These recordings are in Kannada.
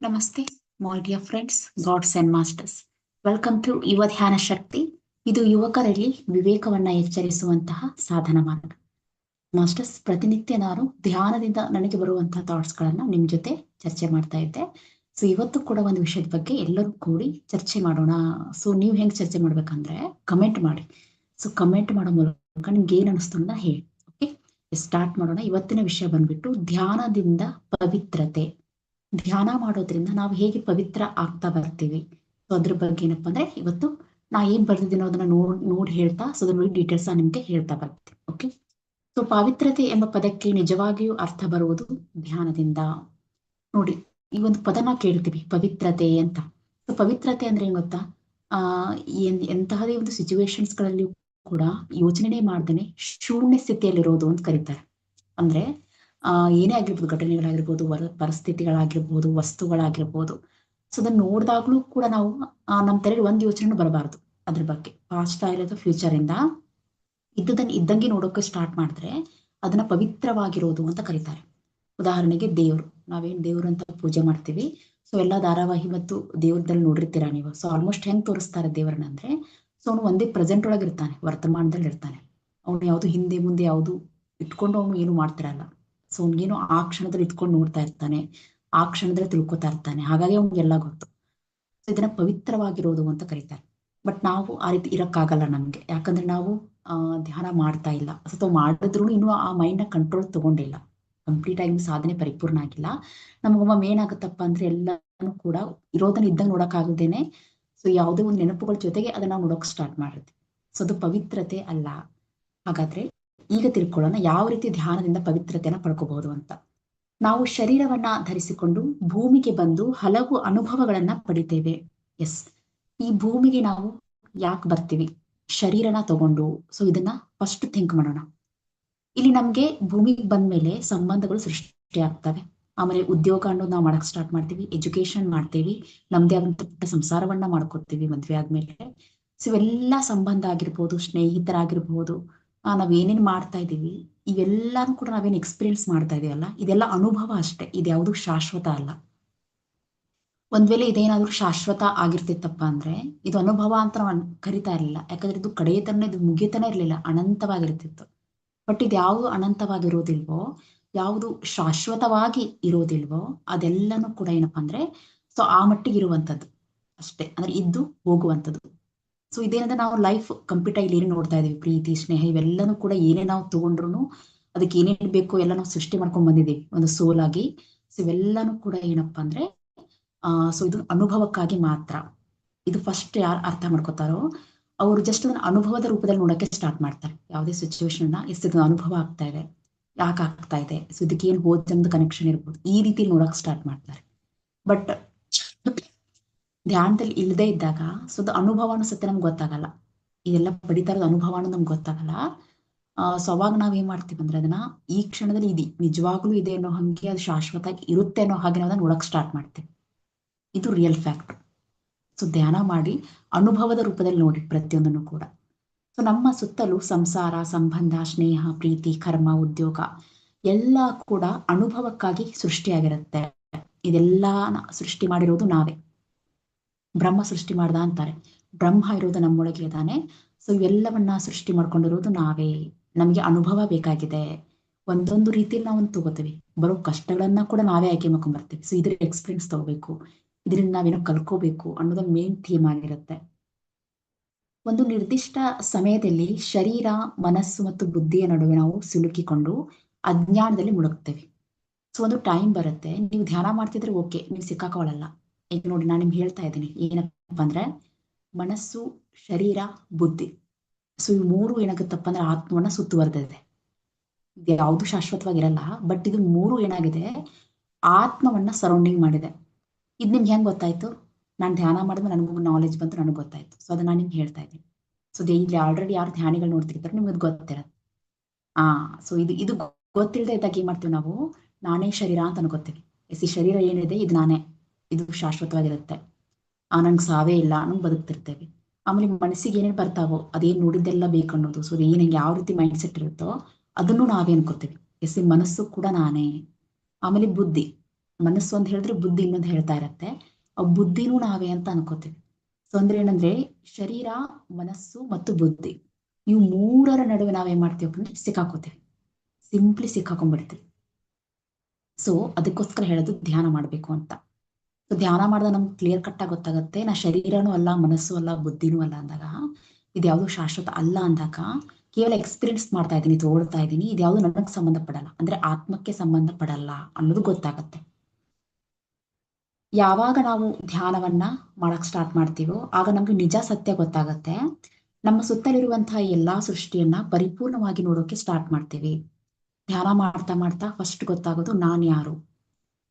ನಮಸ್ತೆ my dear friends gods and masters welcome to Yuva Dhyana Shakti ಇದು ಯುವಕರಲ್ಲಿ ವಿವೇಕವನ್ನ ಎಚ್ಚರಿಸುವಂತಹ ಸಾಧನ ಮಾರ್ಗ. ಮಾಸ್ಟರ್ಸ್ ಪ್ರತಿನಿತ್ಯ ನಾನು ಧ್ಯಾನದಿಂದ ನನಗೆ ಬರುವಂತಹ ಥಾಟ್ಸ್ ಗಳನ್ನ ನಿಮ್ ಜೊತೆ ಚರ್ಚೆ ಮಾಡ್ತಾ ಇದ್ದೆ. ಸೊ ಇವತ್ತು ಕೂಡ ಒಂದು ವಿಷಯದ ಬಗ್ಗೆ ಎಲ್ಲರೂ ಕೂಡಿ ಚರ್ಚೆ ಮಾಡೋಣ. ಸೊ ನೀವು ಹೆಂಗ್ ಚರ್ಚೆ ಮಾಡ್ಬೇಕಂದ್ರೆ ಕಮೆಂಟ್ ಮಾಡಿ. ಸೊ ಕಮೆಂಟ್ ಮಾಡೋ ಮೂಲಕ ನಿಮ್ಗೆ ಏನ್ ಅನಿಸ್ತು ಹೇಳಿ ಓಕೆ ಸ್ಟಾರ್ಟ್ ಮಾಡೋಣ. ಇವತ್ತಿನ ವಿಷಯ ಬಂದ್ಬಿಟ್ಟು ಧ್ಯಾನದಿಂದ ಪವಿತ್ರತೆ. ಧ್ಯಾನ ಮಾಡೋದ್ರಿಂದ ನಾವು ಹೇಗೆ ಪವಿತ್ರ ಆಗ್ತಾ ಬರ್ತೀವಿ. ಸೊ ಅದ್ರ ಬಗ್ಗೆ ಏನಪ್ಪಾ ಅಂದ್ರೆ ಇವತ್ತು ನಾ ಏನ್ ಬರ್ದಿದ್ದೀನೋ ಅದನ್ನ ನೋಡ್ ನೋಡಿ ಹೇಳ್ತಾ ಸೊ ಅದ್ರ ಡೀಟೇಲ್ಸ್ ನಿಮ್ಗೆ ಹೇಳ್ತಾ ಬರ್ತೀನಿ ಓಕೆ ಸೊ ಪವಿತ್ರತೆ ಎಂಬ ಪದಕ್ಕೆ ನಿಜವಾಗಿಯೂ ಅರ್ಥ ಬರುವುದು ಧ್ಯಾನದಿಂದ. ನೋಡಿ, ಈ ಒಂದು ಪದನ ಕೇಳ್ತೀವಿ, ಪವಿತ್ರತೆ ಅಂತ. ಸೊ ಪವಿತ್ರತೆ ಅಂದ್ರೆ ಏನ್ ಗೊತ್ತಾ? ಆ, ಏನ್, ಎಂತಹದೇ ಒಂದು ಸಿಚುವೇಶನ್ಸ್ಗಳಲ್ಲಿ ಕೂಡ ಯೋಚನೆ ಮಾಡ್ದೇನೆ ಶೂನ್ಯ ಸ್ಥಿತಿಯಲ್ಲಿರೋದು ಅಂತ ಕರೀತಾರೆ. ಅಂದ್ರೆ ಏನೇ ಆಗಿರ್ಬೋದು, ಘಟನೆಗಳಾಗಿರ್ಬೋದು, ವರ, ಪರಿಸ್ಥಿತಿಗಳಾಗಿರ್ಬೋದು, ವಸ್ತುಗಳಾಗಿರ್ಬೋದು. ಸೊ ಅದನ್ನ ನೋಡಿದಾಗ್ಲೂ ಕೂಡ ನಾವು ನಮ್ಮ ತಲೆಗೆ ಒಂದು ಯೋಚನೆ ಬರಬಾರ್ದು ಅದ್ರ ಬಗ್ಗೆ. ಪಾಸ್ಟ್ ಆಗಿರೋದು ಫ್ಯೂಚರ್ ಇಂದ. ಇದ್ದದನ್ನ ಇದ್ದಂಗೆ ನೋಡೋಕೆ ಸ್ಟಾರ್ಟ್ ಮಾಡಿದ್ರೆ ಅದನ್ನ ಪವಿತ್ರವಾಗಿರೋದು ಅಂತ ಕರೀತಾರೆ. ಉದಾಹರಣೆಗೆ ದೇವ್ರು. ನಾವೇನ್ ದೇವ್ರು ಅಂತ ಪೂಜೆ ಮಾಡ್ತೀವಿ. ಸೊ ಎಲ್ಲಾ ಧಾರಾವಾಹಿ ಮತ್ತು ದೇವ್ರದಲ್ಲಿ ನೋಡಿರ್ತೀರಾ ನೀವು? ಸೊ ಆಲ್ಮೋಸ್ಟ್ ಹೆಂಗ್ ತೋರಿಸ್ತಾರೆ ದೇವರನ್ನ ಅಂದ್ರೆ, ಸೊ, ಅವನು ಒಂದೇ ಪ್ರೆಸೆಂಟ್ ಒಳಗೆ ಇರ್ತಾನೆ ವರ್ತಮಾನದಲ್ಲಿ ಇರ್ತಾನೆ ಅವನು ಯಾವ್ದು ಹಿಂದೆ, ಮುಂದೆ ಯಾವುದು ಇಟ್ಕೊಂಡು ಅವನು ಏನು ಮಾಡ್ತಿರಲ್ಲ. ಸೊ ಅವ್ನಿಗೇನು ಆ ಕ್ಷಣದಲ್ಲಿ ಇಟ್ಕೊಂಡು ನೋಡ್ತಾ ಇರ್ತಾನೆ, ಆ ಕ್ಷಣದಲ್ಲಿ ತಿಳ್ಕೊತಾ ಇರ್ತಾನೆ. ಹಾಗಾಗಿ ಅವ್ನಿಗೆಲ್ಲ ಗೊತ್ತು. ಸೊ ಇದನ್ನ ಪವಿತ್ರವಾಗಿರೋದು ಅಂತ ಕರೀತಾರೆ. ಬಟ್ ನಾವು ಆ ರೀತಿ ಇರಕ್ಕಾಗಲ್ಲ ನಮ್ಗೆ. ಯಾಕಂದ್ರೆ ನಾವು, ಆ, ಧ್ಯಾನ ಮಾಡ್ತಾ ಇಲ್ಲ. ಸೊ ಮಾಡಿದ್ರು ಇನ್ನು ಆ ಮೈಂಡ್ನ ಕಂಟ್ರೋಲ್ ತಗೊಂಡಿಲ್ಲ. ಕಂಪ್ಲೀಟ್ ಆಗಿ ಸಾಧನೆ ಪರಿಪೂರ್ಣ ಆಗಿಲ್ಲ. ನಮಗೊಮ್ಮೆ ಏನಾಗುತ್ತಪ್ಪ ಅಂದ್ರೆ ಎಲ್ಲಾನು ಕೂಡ ಇರೋದನ್ನ ಇದ್ದಂಗೆ ನೋಡಕ್ ಆಗದೇನೆ ಸೊ ಯಾವುದೇ ಒಂದು ನೆನಪುಗಳ ಜೊತೆಗೆ ಅದನ್ನ ನೋಡೋಕ್ ಸ್ಟಾರ್ಟ್ ಮಾಡಿರ್ತೀವಿ ಸೊ ಅದು ಪವಿತ್ರತೆ ಅಲ್ಲ. ಹಾಗಾದ್ರೆ ಈಗ ತಿಳ್ಕೊಳ್ಳೋಣ ಯಾವ ರೀತಿ ಧ್ಯಾನದಿಂದ ಪವಿತ್ರತೆಯನ್ನ ಪಡ್ಕೋಬಹುದು ಅಂತ. ನಾವು ಶರೀರವನ್ನ ಧರಿಸಿಕೊಂಡು ಭೂಮಿಗೆ ಬಂದು ಹಲವು ಅನುಭವಗಳನ್ನ ಪಡಿತೇವೆ. ಎಸ್ ಈ ಭೂಮಿಗೆ ನಾವು ಯಾಕೆ ಬರ್ತೀವಿ? ಶರೀರನ ತಗೊಂಡು. ಸೊ ಇದನ್ನ ಫಸ್ಟ್ ಥಿಂಕ್ ಮಾಡೋಣ. ಇಲ್ಲಿ ನಮ್ಗೆ ಭೂಮಿಗೆ ಬಂದ್ಮೇಲೆ ಸಂಬಂಧಗಳು ಸೃಷ್ಟಿ ಆಗ್ತವೆ. ಆಮೇಲೆ ಉದ್ಯೋಗ ಅನ್ನೋದು ನಾವು ಮಾಡಕ್ ಸ್ಟಾರ್ಟ್ ಮಾಡ್ತೀವಿ ಎಜುಕೇಶನ್ ಮಾಡ್ತೀವಿ, ನಮ್ದೇ ಆದಂತ ಸಂಸಾರವನ್ನ ಮಾಡ್ಕೊತೀವಿ ಮದ್ವೆ ಆದ್ಮೇಲೆ. ಸೊ ಇವೆಲ್ಲ ಸಂಬಂಧ ಆಗಿರ್ಬೋದು, ಸ್ನೇಹಿತರಾಗಿರ್ಬೋದು ಆ ನಾವ್ ಏನೇನ್ ಮಾಡ್ತಾ ಇದೀವಿ, ಇವೆಲ್ಲಾನು ಕೂಡ ನಾವೇನ್ ಎಕ್ಸ್ಪೀರಿಯನ್ಸ್ ಮಾಡ್ತಾ ಇದೀವಲ್ಲ ಇದೆಲ್ಲ ಅನುಭವ ಅಷ್ಟೇ ಇದ್ಯಾವುದು ಶಾಶ್ವತ ಅಲ್ಲ. ಒಂದ್ ವೇಳೆ ಇದೇನಾದ್ರೂ ಶಾಶ್ವತ ಆಗಿರ್ತಿತ್ತಪ್ಪ ಅಂದ್ರೆ, ಇದು ಅನುಭವ ಅಂತ ನಾವು ಕರಿತಾ ಇರ್ಲಿಲ್ಲ. ಯಾಕಂದ್ರೆ ಇದು ಕಡೆಯತನ ಇದು ಮುಗಿಯತನ ಇರ್ಲಿಲ್ಲ, ಅನಂತವಾಗಿರ್ತಿತ್ತು. ಬಟ್ ಇದು ಯಾವುದು ಅನಂತವಾಗಿರೋದಿಲ್ವೋ, ಯಾವುದು ಶಾಶ್ವತವಾಗಿ ಇರೋದಿಲ್ವೋ, ಅದೆಲ್ಲನೂ ಕೂಡ ಏನಪ್ಪಾ ಅಂದ್ರೆ, ಸೊ ಆ ಮಟ್ಟಿಗೆ ಇರುವಂತದ್ದು ಅಷ್ಟೇ. ಅಂದ್ರೆ ಇದ್ದು ಹೋಗುವಂಥದ್ದು ಸೊ ಇದೇನಂದ್ರೆ ನಾವು ಲೈಫ್ ಕಂಪ್ಲೀಟ್ ಆಗಿ ಏನೇನು ನೋಡ್ತಾ ಇದೀವಿ, ಪ್ರೀತಿ, ಸ್ನೇಹ, ಇವೆಲ್ಲನೂ ಕೂಡ ಏನೇ ನಾವು ತಗೊಂಡ್ರು ಅದಕ್ಕೆ ಏನೇನ್ ಬೇಕು ಎಲ್ಲ ನಾವು ಸೃಷ್ಟಿ ಮಾಡ್ಕೊಂಡ್ ಬಂದಿದ್ದೀವಿ, ಒಂದು ಸೋಲ್ ಆಗಿ. ಸೊ ಇವೆಲ್ಲಾನು ಕೂಡ ಏನಪ್ಪಾ ಅಂದ್ರೆ, ಆ ಸೊ ಇದು ಅನುಭವಕ್ಕಾಗಿ ಮಾತ್ರ. ಇದು ಫಸ್ಟ್ ಯಾರು ಅರ್ಥ ಮಾಡ್ಕೋತಾರೋ, ಅವರು ಜಸ್ಟ್ ಅದನ್ನ ಅನುಭವದ ರೂಪದಲ್ಲಿ ನೋಡಕ್ಕೆ ಸ್ಟಾರ್ಟ್ ಮಾಡ್ತಾರೆ. ಯಾವುದೇ ಸಿಚುವೇಶನ್ ಎಸ್ ಇದು ಅನುಭವ ಆಗ್ತಾ ಇದೆ, ಯಾಕೆ ಆಗ್ತಾ ಇದೆ ಸೊ ಇದಕ್ಕೆ ಏನ್ ಹೋದ ಕನೆಕ್ಷನ್ ಇರ್ಬೋದು. ಈ ರೀತಿ ನೋಡಕ್ ಸ್ಟಾರ್ಟ್ ಮಾಡ್ತಾರೆ. ಬಟ್ ಧ್ಯಾನದಲ್ಲಿ ಇಲ್ಲದೆ ಇದ್ದಾಗ ಸೊ ಅನುಭವ ಅನುಭವನೂ ಸತ್ಯ ನಮ್ಗೆ ಗೊತ್ತಾಗಲ್ಲ. ಇದೆಲ್ಲ ಪಡಿತಾ ಇರೋದು ಅನುಭವನೂ ನಮ್ಗೆ ಗೊತ್ತಾಗಲ್ಲ. ಸೊ ಅವಾಗ ನಾವ್ ಏನ್ ಮಾಡ್ತೀವಿ ಅಂದ್ರೆ ಅದನ್ನ ಈ ಕ್ಷಣದಲ್ಲಿ ಇದೆ, ನಿಜವಾಗ್ಲೂ ಇದೆ ಅನ್ನೋ ಹಂಗೆ ಅದು ಶಾಶ್ವತ ಇರುತ್ತೆ ಅನ್ನೋ ಹಾಗೆ ನಾವು ನೋಡಕ್ ಸ್ಟಾರ್ಟ್ ಮಾಡ್ತೀವಿ. ಇದು ರಿಯಲ್ ಫ್ಯಾಕ್ಟ್ ಸೊ ಧ್ಯಾನ ಮಾಡಿ ಅನುಭವದ ರೂಪದಲ್ಲಿ ನೋಡಿ ಪ್ರತಿಯೊಂದನ್ನು ಕೂಡ. ಸೊ ನಮ್ಮ ಸುತ್ತಲೂ ಸಂಸಾರ, ಸಂಬಂಧ, ಸ್ನೇಹ, ಪ್ರೀತಿ, ಕರ್ಮ, ಉದ್ಯೋಗ ಎಲ್ಲ ಕೂಡ ಅನುಭವಕ್ಕಾಗಿ ಸೃಷ್ಟಿಯಾಗಿರುತ್ತೆ. ಇದೆಲ್ಲ ಸೃಷ್ಟಿ ಮಾಡಿರೋದು ನಾವೇ. ಬ್ರಹ್ಮ ಸೃಷ್ಟಿ ಮಾಡ್ದ ಅಂತಾರೆ. ಬ್ರಹ್ಮ ಇರೋದು ನಮ್ಮೊಳಗೆ ಇದಾನೆ ಸೊ ಇವೆಲ್ಲವನ್ನ ಸೃಷ್ಟಿ ಮಾಡ್ಕೊಂಡಿರೋದು ನಾವೇ. ನಮಗೆ ಅನುಭವ ಬೇಕಾಗಿದೆ. ಒಂದೊಂದು ರೀತಿಯಲ್ಲಿ ನಾವು ತಗೋತೀವಿ. ಬರೋ ಕಷ್ಟಗಳನ್ನ ಕೂಡ ನಾವೇ ಆಯ್ಕೆ ಮಾಡ್ಕೊಂಡ್ ಬರ್ತೀವಿ ಸೊ ಇದ್ರ ಎಕ್ಸ್ಪೀರಿಯನ್ಸ್ ತಗೋಬೇಕು. ಇದರಿಂದ ನಾವೇನೋ ಕಲ್ಕೋಬೇಕು ಅನ್ನೋದು ಮೇನ್ ಥೀಮ್ ಆಗಿರುತ್ತೆ. ಒಂದು ನಿರ್ದಿಷ್ಟ ಸಮಯದಲ್ಲಿ ಶರೀರ, ಮನಸ್ಸು ಮತ್ತು ಬುದ್ಧಿಯ ನಡುವೆ ನಾವು ಸಿಲುಕಿಕೊಂಡು ಅಜ್ಞಾನದಲ್ಲಿ ಮುಳುಗ್ತೇವೆ. ಸೊ ಒಂದು ಟೈಮ್ ಬರುತ್ತೆ. ನೀವು ಧ್ಯಾನ ಮಾಡ್ತಿದ್ರೆ ಓಕೆ ನೀವು ಸಿಕ್ಕಾಕೊಳ್ಳಲ್ಲ. ಈಗ ನೋಡಿ ನಾನು ನಿಮ್ಗೆ ಹೇಳ್ತಾ ಇದ್ದೀನಿ. ಏನಪ್ಪ ಅಂದ್ರೆ ಮನಸ್ಸು, ಶರೀರ, ಬುದ್ಧಿ. ಸೊ ಈ ಮೂರು ಏನಾಗುತ್ತಪ್ಪ ಅಂದ್ರೆ ಆತ್ಮವನ್ನ ಸುತ್ತುವರೆದಿದೆ. ಇದು ಯಾವುದು ಶಾಶ್ವತವಾಗಿರಲ್ಲ ಬಟ್ ಇದು ಮೂರು ಏನಾಗಿದೆ? ಆತ್ಮವನ್ನ ಸರೌಂಡಿಂಗ್ ಮಾಡಿದೆ. ಇದು ನಿಮ್ಗೆ ಹೆಂಗ್ ಗೊತ್ತಾಯ್ತು? ನಾನು ಧ್ಯಾನ ಮಾಡಿದ್ರೆ ನನಗೂ ನಾಲೆಜ್ ಬಂತು, ನನಗೆ ಗೊತ್ತಾಯ್ತು. ಸೊ ಅದನ್ನ ನಾನು ನಿಮ್ಗೆ ಹೇಳ್ತಾ ಇದ್ದೀನಿ. ಸೊ ಇಲ್ಲಿ ಆಲ್ರೆಡಿ ಯಾರು ಧ್ಯಾನಿಗಳು ನೋಡ್ತಿರ್ತಾರೆ ನಿಮ್ಗೆ ಗೊತ್ತಿರತ್ತೆ. ಆ ಸೊ ಇದು ಇದು ಗೊತ್ತಿಲ್ಲದೆ ಇದ್ದಾಗ ಏನ್ ಮಾಡ್ತೀವಿ ನಾವು? ನಾನೇ ಶರೀರ ಅಂತ ಅನ್ಕೋತೀವಿ. ಎಸ್, ಈ ಶರೀರ ಏನಿದೆ? ಇದು ನಾನೇ. ಇದು ಶಾಶ್ವತವಾಗಿರುತ್ತೆ. ಆ ನಂಗೆ ಸಾವೇ ಇಲ್ಲ ನಂಗೆ ಬದುಕ್ತಿರ್ತೇವೆ. ಆಮೇಲೆ ಮನಸ್ಸಿಗೆ ಏನೇನು ಬರ್ತಾವೋ ಅದೇನ್ ನೋಡಿದ್ದೆಲ್ಲ ಬೇಕನ್ನೋದು ಸೊ ಏನ್ ಯಾವ ರೀತಿ ಮೈಂಡ್ ಸೆಟ್ ಇರುತ್ತೋ ಅದನ್ನು ನಾವೇ ಅನ್ಕೋತೀವಿ. ಎಸ್ ಮನಸ್ಸು ಕೂಡ ನಾನೇ. ಆಮೇಲೆ ಬುದ್ಧಿ. ಮನಸ್ಸು ಅಂತ ಹೇಳಿದ್ರೆ ಬುದ್ಧಿ ಇನ್ನೊಂದು ಹೇಳ್ತಾ ಇರತ್ತೆ. ಆ ಬುದ್ಧಿನೂ ನಾವೇ ಅಂತ ಅನ್ಕೋತೀವಿ. ಸೊ ಅಂದ್ರೆ ಏನಂದ್ರೆ ಶರೀರ, ಮನಸ್ಸು ಮತ್ತು ಬುದ್ಧಿ. ಇವು ಮೂರರ ನಡುವೆ ನಾವೇನ್ ಮಾಡ್ತೀವಿ ಅಂದ್ರೆ ಸಿಕ್ಕಾಕೋತೀವಿ. ಸಿಂಪ್ಲಿ ಸಿಕ್ಕಾಕೊಂಡ್ಬಿಡ್ತೀವಿ. ಸೊ ಅದಕ್ಕೋಸ್ಕರ ಹೇಳೋದು ಧ್ಯಾನ ಮಾಡ್ಬೇಕು ಅಂತ. ಧ್ಯಾನ ಮಾಡಿದಾಗ ನಮ್ಗೆ ಕ್ಲಿಯರ್ ಕಟ್ ಆಗಿ ಗೊತ್ತಾಗುತ್ತೆ. ನಾ ಶರೀರನೂ ಅಲ್ಲ, ಮನಸ್ಸು ಅಲ್ಲ, ಬುದ್ಧಿನೂ ಅಲ್ಲ ಅಂದಾಗ ಇದ್ಯಾವುದು ಶಾಶ್ವತ ಅಲ್ಲ ಅಂದಾಗ ಕೇವಲ ಎಕ್ಸ್ಪೀರಿಯನ್ಸ್ ಮಾಡ್ತಾ ಇದ್ದೀನಿ, ತೋಳ್ತಾ ಇದ್ದೀನಿ ಇದ್ಯಾವುದು ನನಗೆ ಸಂಬಂಧ ಪಡಲ್ಲ ಅಂದ್ರೆ ಆತ್ಮಕ್ಕೆ ಸಂಬಂಧ ಪಡಲ್ಲ ಅನ್ನೋದು ಗೊತ್ತಾಗತ್ತೆ. ಯಾವಾಗ ನಾವು ಧ್ಯಾನವನ್ನ ಮಾಡಕ್ ಸ್ಟಾರ್ಟ್ ಮಾಡ್ತೀವೋ, ಆಗ ನಮ್ಗೆ ನಿಜ ಸತ್ಯ ಗೊತ್ತಾಗತ್ತೆ. ನಮ್ಮ ಸುತ್ತಲಿರುವಂತಹ ಎಲ್ಲಾ ಸೃಷ್ಟಿಯನ್ನ ಪರಿಪೂರ್ಣವಾಗಿ ನೋಡೋಕೆ ಸ್ಟಾರ್ಟ್ ಮಾಡ್ತೀವಿ. ಧ್ಯಾನ ಮಾಡ್ತಾ ಮಾಡ್ತಾ ಫಸ್ಟ್ ಗೊತ್ತಾಗೋದು ನಾನ್ ಯಾರು?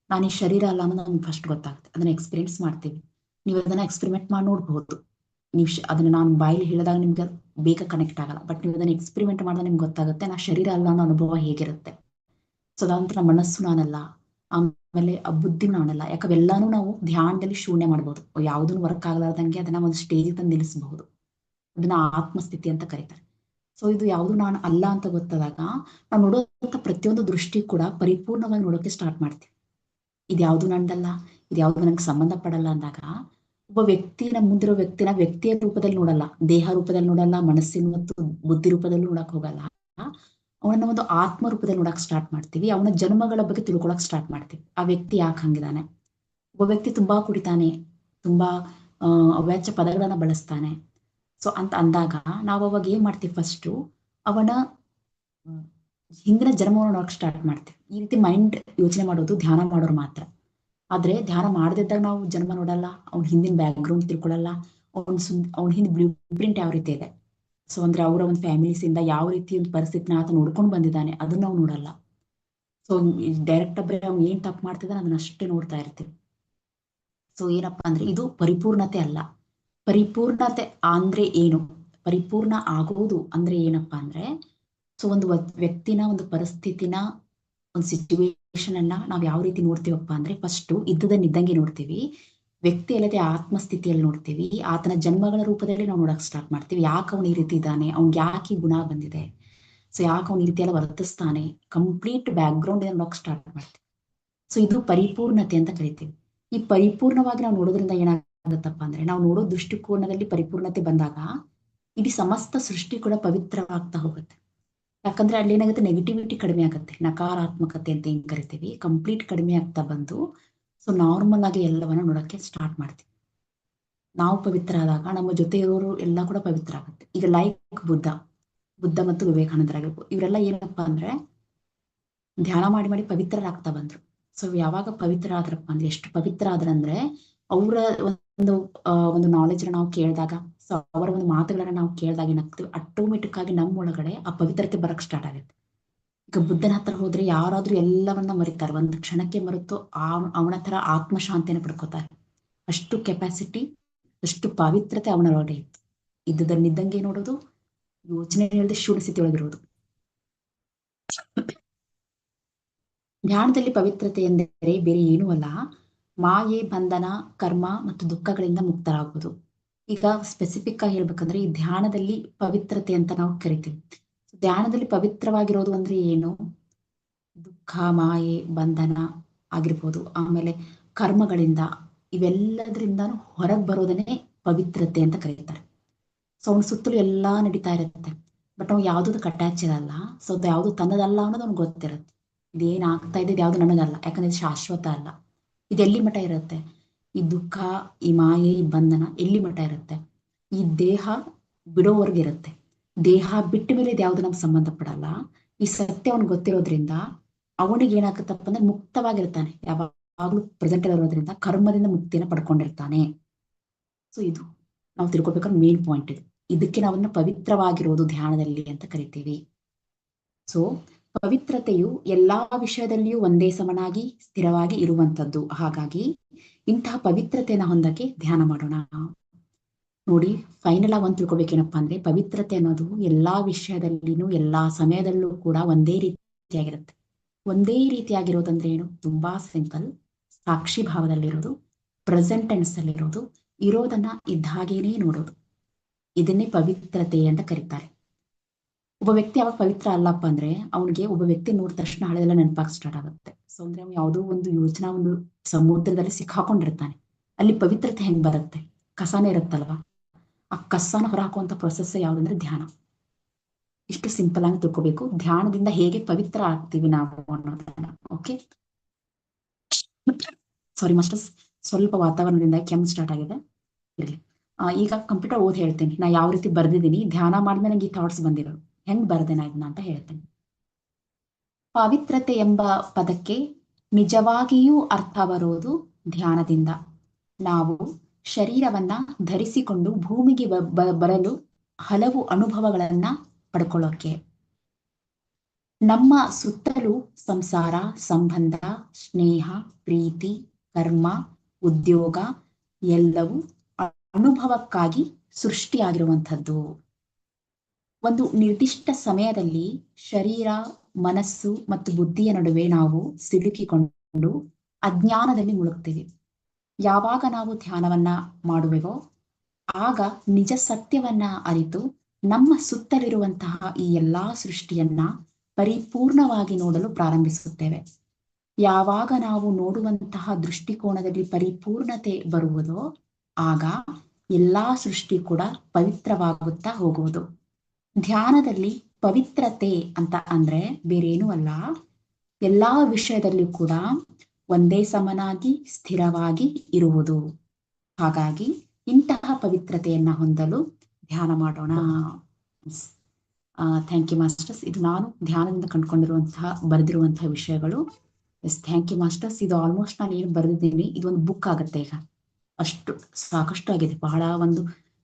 ನಾನು ಈ ಶರೀರ ಅಲ್ಲ ಅನ್ನೋದು ನಮ್ಗೆ ಫಸ್ಟ್ ಗೊತ್ತಾಗುತ್ತೆ. ಅದನ್ನ ಎಕ್ಸ್ಪೀರಿಯನ್ಸ್ ಮಾಡ್ತೀವಿ. ನೀವು ಅದನ್ನ ಎಕ್ಸ್ಪೆರಿಮೆಂಟ್ ಮಾಡಿ ನೋಡ್ಬಹುದು ನೀವು ಅದನ್ನ ನಾನು ಬಾಯಲ್ಲಿ ಹೇಳಿದಾಗ ನಿಮ್ಗೆ ಬೇಗ ಕನೆಕ್ಟ್ ಆಗಲ್ಲ. ಬಟ್ ನೀವು ಅದನ್ನ ಎಕ್ಸ್ಪೆರಿಮೆಂಟ್ ಮಾಡಿದಾಗ ನಿಮ್ಗೆ ಗೊತ್ತಾಗುತ್ತೆ, ನಾ ಶರೀರ ಅಲ್ಲ ಅನ್ನೋ ಅನುಭವ ಹೇಗಿರುತ್ತೆ. ಸೊ ಅದಂತರ ಮನಸ್ಸು ನಾನಲ್ಲ. ಆಮೇಲೆ ಆ ಬುದ್ಧಿ ನಾನಲ್ಲ. ಯಾಕಂದ್ರೆ ಎಲ್ಲಾನು ನಾವು ಧ್ಯಾನದಲ್ಲಿ ಶೂನ್ಯ ಮಾಡ್ಬೋದು. ಯಾವ್ದನ್ನು ವರ್ಕ್ ಆಗಲಾರ್ದಂಗೆ ಅದನ್ನ ಒಂದು ಸ್ಟೇಜ್ ತಂದು ನಿಲ್ಲಿಸಬಹುದು. ಅದನ್ನ ಆತ್ಮಸ್ಥಿತಿ ಅಂತ ಕರೀತಾರೆ. ಸೊ ಇದು ಯಾವುದು ನಾನು ಅಲ್ಲ ಅಂತ ಗೊತ್ತಾದಾಗ, ನಾವು ನೋಡೋದಂತ ಪ್ರತಿಯೊಂದು ದೃಷ್ಟಿ ಕೂಡ ಪರಿಪೂರ್ಣವಾಗಿ ನೋಡೋಕೆ ಸ್ಟಾರ್ಟ್ ಮಾಡ್ತೀವಿ. ಇದ್ಯಾವುದು ನಂದಲ್ಲ, ಇದ್ಯಾವುದು ನನಗೆ ಸಂಬಂಧ ಪಡಲ್ಲ ಅಂದಾಗ, ಒಬ್ಬ ವ್ಯಕ್ತಿನ ಮುಂದಿರೋ ವ್ಯಕ್ತಿನ ವ್ಯಕ್ತಿಯ ರೂಪದಲ್ಲಿ ನೋಡಲ್ಲ, ದೇಹ ರೂಪದಲ್ಲಿ ನೋಡಲ್ಲ, ಮನಸ್ಸಿನ ಮತ್ತು ಬುದ್ಧಿ ರೂಪದಲ್ಲಿ ನೋಡಕ್ ಹೋಗಲ್ಲ. ಅವನನ್ನ ಒಂದು ಆತ್ಮ ರೂಪದಲ್ಲಿ ನೋಡಕ್ ಸ್ಟಾರ್ಟ್ ಮಾಡ್ತೀವಿ, ಅವನ ಜನ್ಮಗಳ ಬಗ್ಗೆ ತಿಳ್ಕೊಳಕ್ ಸ್ಟಾರ್ಟ್ ಮಾಡ್ತೀವಿ. ಆ ವ್ಯಕ್ತಿ ಯಾಕೆ ಹಂಗಿದಾನೆ? ಒಬ್ಬ ವ್ಯಕ್ತಿ ತುಂಬಾ ಕುಡಿತಾನೆ, ತುಂಬಾ ಅಹ್ ಅವ್ಯಾಚ ಪದಗಳನ್ನ ಬಳಸ್ತಾನೆ. ಸೊ ಅಂತ ಅಂದಾಗ ನಾವು ಅವಾಗ ಏನ್ ಮಾಡ್ತೀವಿ ಫಸ್ಟು ಅವನ ಹಿಂದಿನ ಜನ್ಮವನ್ನು ನೋಡಕ್ ಸ್ಟಾರ್ಟ್ ಮಾಡ್ತೀವಿ. ಈ ರೀತಿ ಮೈಂಡ್ ಯೋಚನೆ ಮಾಡೋದು, ಧ್ಯಾನ ಮಾಡೋರು ಮಾತ್ರ. ಆದ್ರೆ ಧ್ಯಾನ ಮಾಡದಿದ್ದಾಗ ನಾವು ಜನ್ಮ ನೋಡಲ್ಲ, ಅವ್ನ ಹಿಂದಿನ ಬ್ಯಾಕ್ ಗ್ರೌಂಡ್ ತಿಳ್ಕೊಳಲ್ಲ, ಅವ್ನ ಸುಮ್ ಅವ್ನ ಹಿಂದ್ ಬ್ಲೂ ಪ್ರಿಂಟ್ ಯಾವ ರೀತಿ ಇದೆ. ಸೊ ಅಂದ್ರೆ ಅವರ ಒಂದು ಫ್ಯಾಮಿಲೀಸ್ ಇಂದ ಯಾವ ರೀತಿ ಒಂದು ಪರಿಸ್ಥಿತಿನ ಆತ ನೋಡ್ಕೊಂಡು ಬಂದಿದ್ದಾನೆ, ಅದನ್ನ ನಾವು ನೋಡಲ್ಲ. ಸೊ ಡೈರೆಕ್ಟ್ ಒಬ್ಬರೇ ಅವ್ನು ಏನ್ ತಪ್ಪು ಮಾಡ್ತಿದ್ದಾನೆ ಅದನ್ನ ಅಷ್ಟೇ ನೋಡ್ತಾ ಇರ್ತೀವಿ. ಸೊ ಏನಪ್ಪಾ ಅಂದ್ರೆ ಇದು ಪರಿಪೂರ್ಣತೆ ಅಲ್ಲ. ಪರಿಪೂರ್ಣತೆ ಅಂದ್ರೆ ಏನು? ಪರಿಪೂರ್ಣ ಆಗೋದು ಅಂದ್ರೆ ಏನಪ್ಪಾ ಅಂದ್ರೆ, ಸೊ ಒಂದು ವ್ಯಕ್ತಿನ ಒಂದು ಪರಿಸ್ಥಿತಿನ ಒಂದು ಸಿಚುವೇಶನ್ ಅನ್ನ ನಾವ್ ಯಾವ ರೀತಿ ನೋಡ್ತೀವಪ್ಪ ಅಂದ್ರೆ ಫಸ್ಟ್ ಇದ್ದದನ್ನಿದ್ದಂಗೆ ನೋಡ್ತೀವಿ. ವ್ಯಕ್ತಿ ಅಲ್ಲದೆ ಆತ್ಮಸ್ಥಿತಿಯಲ್ಲಿ ನೋಡ್ತೀವಿ. ಆತನ ಜನ್ಮಗಳ ರೂಪದಲ್ಲಿ ನಾವು ನೋಡಕ್ ಸ್ಟಾರ್ಟ್ ಮಾಡ್ತೀವಿ. ಯಾಕೆ ಅವ್ನು ಈ ರೀತಿ ಇದ್ದಾನೆ? ಅವ್ನ್ಗೆ ಯಾಕೆ ಗುಣ ಬಂದಿದೆ? ಸೊ ಯಾಕೆ ಅವ್ನ ಈ ರೀತಿ ವರ್ತಿಸ್ತಾನೆ? ಕಂಪ್ಲೀಟ್ ಬ್ಯಾಕ್ ಗ್ರೌಂಡ್ ನೋಡಕ್ ಸ್ಟಾರ್ಟ್ ಮಾಡ್ತೀವಿ. ಸೊ ಇದು ಪರಿಪೂರ್ಣತೆ ಅಂತ ಕರಿತೀವಿ. ಈ ಪರಿಪೂರ್ಣವಾಗಿ ನಾವು ನೋಡೋದ್ರಿಂದ ಏನಾಗುತ್ತಪ್ಪ ಅಂದ್ರೆ ನಾವು ನೋಡೋ ದೃಷ್ಟಿಕೋನದಲ್ಲಿ ಪರಿಪೂರ್ಣತೆ ಬಂದಾಗ ಇಡೀ ಸಮಸ್ತ ಸೃಷ್ಟಿ ಕೂಡ ಪವಿತ್ರವಾಗ್ತಾ ಹೋಗುತ್ತೆ. ಯಾಕಂದ್ರೆ ಅಲ್ಲಿ ಏನಾಗುತ್ತೆ? ನೆಗೆಟಿವಿಟಿ ಕಡಿಮೆ ಆಗುತ್ತೆ. ನಕಾರಾತ್ಮಕತೆ ಅಂತ ಏನ್ ಕರಿತೀವಿ? ಕಂಪ್ಲೀಟ್ ಕಡಿಮೆ ಆಗ್ತಾ ಬಂದು ಸೊ ನಾರ್ಮಲ್ ಆಗಿ ಎಲ್ಲವನ್ನ ನೋಡಕ್ಕೆ ಸ್ಟಾರ್ಟ್ ಮಾಡ್ತೀವಿ. ನಾವು ಪವಿತ್ರ ಆದಾಗ ನಮ್ಮ ಜೊತೆ ಇರೋರು ಎಲ್ಲ ಕೂಡ ಪವಿತ್ರ ಆಗುತ್ತೆ ಈಗ ಲೈಕ್ ಬುದ್ಧ ಬುದ್ಧ ಮತ್ತು ವಿವೇಕಾನಂದರಾಗಿರ್ಬೋದು ಇವರೆಲ್ಲ ಏನಪ್ಪಾ ಅಂದ್ರೆ, ಧ್ಯಾನ ಮಾಡಿ ಮಾಡಿ ಪವಿತ್ರರಾಗ್ತಾ ಬಂದ್ರು. ಸೊ ಯಾವಾಗ ಪವಿತ್ರ ಆದ್ರಪ್ಪ ಅಂದ್ರೆ, ಎಷ್ಟು ಪವಿತ್ರ ಆದ್ರಂದ್ರೆ ಅವರ ಒಂದು ಒಂದು ನಾಲೆಜ್ ನಾವು ಕೇಳಿದಾಗ ಸೊ ಅವರ ಒಂದು ಮಾತುಗಳನ್ನ ನಾವು ಕೇಳಿದಾಗ ಏನಾಗ್ತೀವಿ ಆಟೋಮೆಟಿಕ್ ಆಗಿ ನಮ್ಮ ಒಳಗಡೆ ಆ ಪವಿತ್ರತೆ ಬರಕ್ ಸ್ಟಾರ್ಟ್ ಆಗುತ್ತೆ ಈಗ ಬುದ್ಧನ ಹತ್ರ ಹೋದ್ರೆ ಯಾರಾದ್ರೂ ಎಲ್ಲವನ್ನ ಮರಿತಾರೆ. ಒಂದು ಕ್ಷಣಕ್ಕೆ ಮರೆತು ಆ ಅವನ ತರ ಆತ್ಮಶಾಂತಿಯನ್ನು ಪಡ್ಕೋತಾರೆ. ಅಷ್ಟು ಕೆಪಾಸಿಟಿ ಅಷ್ಟು ಪವಿತ್ರತೆ ಅವನೊಳಗಡೆ ಇತ್ತು. ಇದ್ದದನ್ನಿದ್ದಂಗೆ ನೋಡೋದು, ಯೋಚನೆ ಹೇಳದೆ ಶೂನ್ಯ ಸ್ಥಿತಿ ಒಳಗಿರೋದು ಧ್ಯಾನದಲ್ಲಿ ಪವಿತ್ರತೆ ಎಂದರೆ ಬೇರೆ ಏನೂ ಅಲ್ಲ. ಮಾಯೆ, ಬಂಧನ, ಕರ್ಮ ಮತ್ತು ದುಃಖಗಳಿಂದ ಮುಕ್ತರಾಗುವುದು. ಈಗ ಸ್ಪೆಸಿಫಿಕ್ ಆಗಿ ಹೇಳ್ಬೇಕಂದ್ರೆ ಈ ಧ್ಯಾನದಲ್ಲಿ ಪವಿತ್ರತೆ ಅಂತ ನಾವು ಕರಿತೀವಿ. ಧ್ಯಾನದಲ್ಲಿ ಪವಿತ್ರವಾಗಿರೋದು ಅಂದ್ರೆ ಏನು? ದುಃಖ, ಮಾಯೆ, ಬಂಧನ ಆಗಿರ್ಬೋದು. ಆಮೇಲೆ ಕರ್ಮಗಳಿಂದ ಇವೆಲ್ಲದರಿಂದಾನು ಹೊರಗೆ ಬರೋದನ್ನೇ ಪವಿತ್ರತೆ ಅಂತ ಕರೀತಾರೆ. ಸೊ ಅವನ ಸುತ್ತಲೂ ಎಲ್ಲಾ ನಡೀತಾ ಇರುತ್ತೆ. ಬಟ್ ಅವ್ನು ಯಾವ್ದು ಅಟ್ಯಾಚ್ ಇರಲ್ಲ. ಸೊ ಅದು ಯಾವ್ದು ತನ್ನದಲ್ಲ ಅನ್ನೋದು ಅವ್ನಿಗೆ ಗೊತ್ತಿರುತ್ತೆ. ಇದೇನ್ ಆಗ್ತಾ ಇದೆ ಯಾವ್ದು ನನಗಲ್ಲ. ಯಾಕಂದ್ರೆ ಶಾಶ್ವತ ಅಲ್ಲ. ಇದೆಲ್ಲಿ ಮಠ ಇರುತ್ತೆ? ಈ ದುಃಖ, ಈ ಮಾಯೆ, ಈ ಬಂಧನ ಎಲ್ಲಿ ಮಠ ಇರುತ್ತೆ? ಈ ದೇಹ ಬಿಡೋವರೆಗಿರುತ್ತೆ ದೇಹ ಬಿಟ್ಟ ಮೇಲೆ ಇದು ಯಾವ್ದು ನಮ್ಗೆ ಸಂಬಂಧ ಪಡಲ್ಲ ಈ ಸತ್ಯ ಅವ್ನಿಗೆ ಗೊತ್ತಿರೋದ್ರಿಂದ ಅವನಿಗೆ ಏನಾಗುತ್ತಪ್ಪ ಅಂದ್ರೆ ಮುಕ್ತವಾಗಿರ್ತಾನೆ. ಯಾವಾಗ್ಲೂ ಪ್ರೆಸೆಂಟ್ ಇರೋದ್ರಿಂದ ಕರ್ಮದಿಂದ ಮುಕ್ತಿಯನ್ನ ಪಡ್ಕೊಂಡಿರ್ತಾನೆ. ಸೊ ಇದು ನಾವು ತಿಳ್ಕೊಬೇಕಾದ್ರೆ ಮೇನ್ ಪಾಯಿಂಟ್ ಇದು. ಇದಕ್ಕೆ ನಾವನ್ನ ಪವಿತ್ರವಾಗಿರೋದು ಧ್ಯಾನದಲ್ಲಿ ಅಂತ ಕರಿತೀವಿ. ಸೊ ಪವಿತ್ರತೆಯು ಎಲ್ಲಾ ವಿಷಯದಲ್ಲಿಯೂ ಒಂದೇ ಸಮನಾಗಿ ಸ್ಥಿರವಾಗಿ ಇರುವಂತದ್ದು ಹಾಗಾಗಿ ಇಂತಹ ಪವಿತ್ರತೆಯನ್ನ ಹೊಂದಕ್ಕೆ ಧ್ಯಾನ ಮಾಡೋಣ. ನೋಡಿ ಫೈನಲ್ ಆಗಿ ಒಂದ್ ತಿಳ್ಕೊಬೇಕೇನಪ್ಪಾ ಅಂದ್ರೆ ಪವಿತ್ರತೆ ಅನ್ನೋದು ಎಲ್ಲಾ ವಿಷಯದಲ್ಲಿನೂ, ಎಲ್ಲಾ ಸಮಯದಲ್ಲೂ ಕೂಡ ಒಂದೇ ರೀತಿಯಾಗಿರುತ್ತೆ. ಒಂದೇ ರೀತಿಯಾಗಿರೋದಂದ್ರೆ ಏನು? ತುಂಬಾ ಸಿಂಪಲ್ ಸಾಕ್ಷಿ ಭಾವದಲ್ಲಿರೋದು ಪ್ರೆಸೆಂಟ್ ಟೆನ್ಸ್ ಅಲ್ಲಿರೋದು, ಇರೋದನ್ನ ಇದ್ದ ಹಾಗೇನೆ ನೋಡೋದು. ಇದನ್ನೇ ಪವಿತ್ರತೆ ಅಂತ ಕರೀತಾರೆ. ಒಬ್ಬ ವ್ಯಕ್ತಿ ಯಾವಾಗ ಪವಿತ್ರ ಅಲ್ಲಪ್ಪ ಅಂದ್ರೆ ಅವನಿಗೆ ಒಬ್ಬ ವ್ಯಕ್ತಿ ನೋಡಿದ ತಕ್ಷಣ ಹಳೆದೆಲ್ಲ ನೆನಪಾಗ ಸ್ಟಾರ್ಟ್ ಆಗುತ್ತೆ. ಸೊ ಅಂದ್ರೆ ಅವ್ನು ಯಾವುದೋ ಒಂದು ಯೋಚನಾ ಒಂದು ಸಮುದ್ರದಲ್ಲಿ ಸಿಕ್ಕಾಕೊಂಡಿರ್ತಾನೆ. ಅಲ್ಲಿ ಪವಿತ್ರತೆ ಹೆಂಗ್ ಬರುತ್ತೆ? ಕಸಾನೇ ಇರುತ್ತಲ್ವಾ? ಆ ಕಸಾನ ಹೊರ ಹಾಕುವಂತ ಪ್ರೊಸೆಸ್ ಯಾವ್ದಂದ್ರೆ ಧ್ಯಾನ. ಇಷ್ಟು ಸಿಂಪಲ್ ಆಗಿ ತಿಳ್ಕೋಬೇಕು. ಧ್ಯಾನದಿಂದ ಹೇಗೆ ಪವಿತ್ರ ಆಗ್ತೀವಿ ನಾವು ಅನ್ನೋದನ್ನ ಓಕೆ ಸಾರಿ ಮಾಸ್ಟರ್ಸ್. ಸ್ವಲ್ಪ ವಾತಾವರಣದಿಂದ ಕೆಮ್ಮು ಸ್ಟಾರ್ಟ್ ಆಗಿದೆ. ಇರ್ಲಿ. ಈಗ ಕಂಪ್ಯೂಟರ್ ಓದ್ ಹೇಳ್ತೀನಿ. ನಾ ಯಾವ ರೀತಿ ಬರ್ದಿದ್ದೀನಿ? ಧ್ಯಾನ ಮಾಡಿದ್ಮೇಲೆ ನಂಗೆ ಈ ಥಾಟ್ಸ್ ಬಂದಿರೋದು. ಹೆಂಗ್ ಬರ್ದೇನ ಇದನ್ನ ಅಂತ ಹೇಳ್ತೇನೆ. ಪವಿತ್ರತೆ ಎಂಬ ಪದಕ್ಕೆ ನಿಜವಾಗಿಯೂ ಅರ್ಥ ಬರೋದು ಧ್ಯಾನದಿಂದ. ನಾವು ಶರೀರವನ್ನ ಧರಿಸಿಕೊಂಡು ಭೂಮಿಗೆ ಬರಲು ಹಲವು ಅನುಭವಗಳನ್ನ ಪಡ್ಕೊಳ್ಳೋಕೆ. ನಮ್ಮ ಸುತ್ತಲೂ ಸಂಸಾರ, ಸಂಬಂಧ, ಸ್ನೇಹ, ಪ್ರೀತಿ, ಕರ್ಮ, ಉದ್ಯೋಗ ಎಲ್ಲವೂ ಅನುಭವಕ್ಕಾಗಿ ಸೃಷ್ಟಿಯಾಗಿರುವಂಥದ್ದು. ಒಂದು ನಿರ್ದಿಷ್ಟ ಸಮಯದಲ್ಲಿ ಶರೀರ, ಮನಸ್ಸು ಮತ್ತು ಬುದ್ಧಿಯ ನಡುವೆ ನಾವು ಸಿಲುಕಿಕೊಂಡು ಅಜ್ಞಾನದಲ್ಲಿ ಮುಳುಗ್ತೇವೆ. ಯಾವಾಗ ನಾವು ಧ್ಯಾನವನ್ನ ಮಾಡುವೆವೋ, ಆಗ ನಿಜ ಸತ್ಯವನ್ನ ಅರಿತು ನಮ್ಮ ಸುತ್ತಲಿರುವಂತಹ ಈ ಎಲ್ಲಾ ಸೃಷ್ಟಿಯನ್ನ ಪರಿಪೂರ್ಣವಾಗಿ ನೋಡಲು ಪ್ರಾರಂಭಿಸುತ್ತೇವೆ. ಯಾವಾಗ ನಾವು ನೋಡುವಂತಹ ದೃಷ್ಟಿಕೋನದಲ್ಲಿ ಪರಿಪೂರ್ಣತೆ ಬರುವುದೋ, ಆಗ ಎಲ್ಲಾ ಸೃಷ್ಟಿ ಕೂಡ ಪವಿತ್ರವಾಗುತ್ತಾ ಹೋಗುವುದು. ಧ್ಯಾನದಲ್ಲಿ ಪವಿತ್ರತೆ ಅಂತ ಅಂದ್ರೆ ಬೇರೇನೂ ಅಲ್ಲ. ಎಲ್ಲಾ ವಿಷಯದಲ್ಲಿ ಕೂಡ ಒಂದೇ ಸಮನಾಗಿ, ಸ್ಥಿರವಾಗಿ ಇರುವುದು. ಹಾಗಾಗಿ ಇಂತಹ ಪವಿತ್ರತೆಯನ್ನ ಹೊಂದಲು ಧ್ಯಾನ ಮಾಡೋಣ. ಥ್ಯಾಂಕ್ ಯು ಮಾಸ್ಟರ್ಸ್ ಇದು ನಾನು ಧ್ಯಾನದಿಂದ ಕಂಡುಕೊಂಡಿರುವಂತಹ, ಬರೆದಿರುವಂತಹ ವಿಷಯಗಳು. ಎಸ್ ಥ್ಯಾಂಕ್ ಯು ಮಾಸ್ಟರ್ಸ್ ಇದು ಆಲ್ಮೋಸ್ಟ್ ನಾನು ಏನು ಬರೆದಿದ್ದೀನಿ ಇದು ಒಂದು ಬುಕ್ ಆಗುತ್ತೆ ಈಗ. ಅಷ್ಟು ಸಾಕಷ್ಟು ಆಗಿದೆ. ಬಹಳ ಒಂದು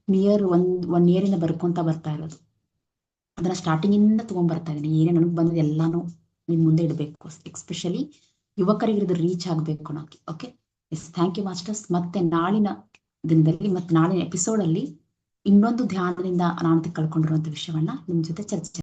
ನಿಯರ್ ಒಂದ್ ಒನ್ ಇಂದ ಬರ್ಕೊಂತ ಬರ್ತಾ ಇರೋದು. ಅದನ್ನ ಸ್ಟಾರ್ಟಿಂಗ್ ಇಂದ ತಗೊಂಡ್ ಬರ್ತಾ ಇದ್ದೀನಿ. ಏನೇ ನನಗೆ ಬಂದಿದೆ ಎಲ್ಲಾನು ನಿಮ್ ಮುಂದೆ ಇಡಬೇಕು. ಎಕ್ಸ್ಪೆಷಲಿ ಯುವಕರಿಗೆ ಇದು ರೀಚ್ ಆಗ್ಬೇಕು ನಾಕಿ okay yes thank you masters ಮತ್ತೆ ನಾಳಿನ ದಿನದಲ್ಲಿ ಮತ್ತೆ ನಾಳಿನ ಎಪಿಸೋಡ್ ಅಲ್ಲಿ ಇನ್ನೊಂದು ಧ್ಯಾನದಿಂದ ನಾನು ಕಳ್ಕೊಂಡಿರುವಂತ ವಿಷಯವನ್ನ ನಿಮ್ ಜೊತೆ ಚರ್ಚೆ